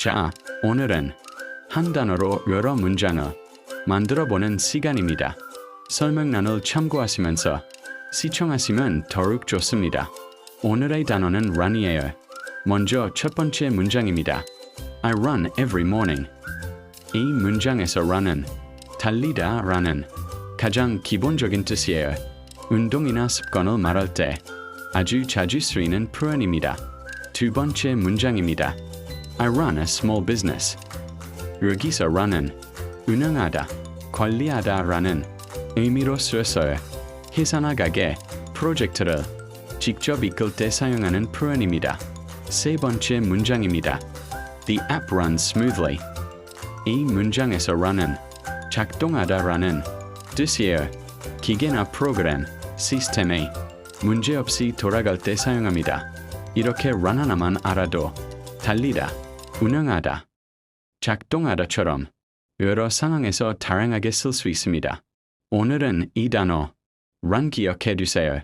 자, 오늘은 한 단어로 여러 문장을 만들어 보는 시간입니다. 설명란을 참고하시면서 시청하시면 더욱 좋습니다. 오늘의 단어는 run이에요. 먼저 첫 번째 문장입니다. I run every morning. 이 문장에서 run은 달리다 라는 가장 기본적인 뜻이에요. 운동이나 습관을 말할 때 아주 자주 쓰이는 표현입니다. 두 번째 문장입니다. I run a small business. 여기서 run은 운영하다, 관리하다 라는 의미로 쓰였어요. 회사나 가게, 프로젝트를 직접 이끌 때 사용하는 표현입니다. 세 번째 문장입니다. The app runs smoothly. 이 문장에서 run은 작동하다라는 뜻이에요. 기계나 프로그램, 시스템이 문제없이 돌아갈 때 사용합니다. 이렇게 run 하나만 알아도 달리다, 운영하다, 작동하다처럼 여러 상황에서 다양하게 쓸 수 있습니다. 오늘은 이 단어 run 기억해 두세요.